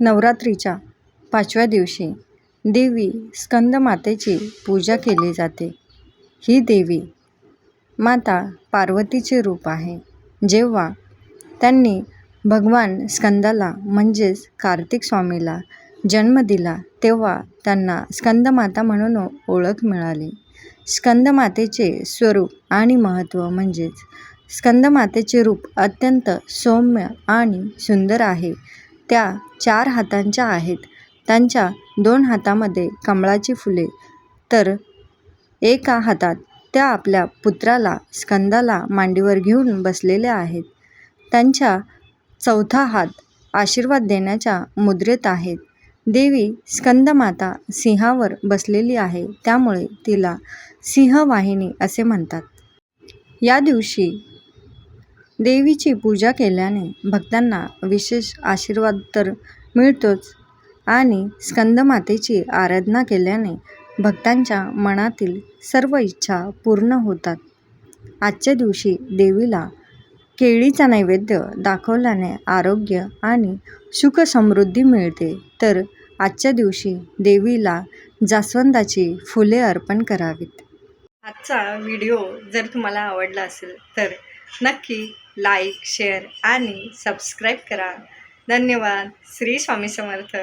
नवरात्रीच्या पाचव्या दिवशी देवी स्कंदमातेची पूजा केली जाते. ही देवी माता पार्वतीचे रूप आहे. जेव्हा त्यांनी भगवान स्कंदाला म्हणजेच कार्तिक स्वामीला जन्म दिला तेव्हा त्यांना स्कंदमाता म्हणून ओळख मिळाली. स्कंदमातेचे स्वरूप आणि महत्त्व म्हणजेच स्कंदमातेचे रूप अत्यंत सौम्य आणि सुंदर आहे. त्या चार हातांच्या आहेत. त्यांच्या दोन हातामध्ये कमळाची फुले. तर एका हातात त्या आपल्या पुत्राला स्कंदाला मांडीवर घेऊन बसलेल्या आहेत. त्यांच्या चौथा हात आशीर्वाद देण्याच्या मुद्रेत आहेत देवी स्कंदमाता सिंहावर बसलेली आहे. त्यामुळे तिला सिंहवाहिनी असे म्हणतात. या दिवशी देवीची पूजा केल्याने भक्तांना विशेष आशीर्वाद तर मिळतोच. आणि स्कंदमातेची आराधना केल्याने भक्तांच्या मनातील सर्व इच्छा पूर्ण होतात. आजच्या दिवशी देवीला केळीचा नैवेद्य दाखवल्याने आरोग्य आणि सुख समृद्धी मिळते. तर आजच्या दिवशी देवीला जास्वंदाची फुले अर्पण करावीत. आजचा व्हिडिओ जर तुम्हाला आवडला असेल तर नक्की लाईक शेअर आणि सबस्क्राईब करा. धन्यवाद. श्री स्वामी समर्थ.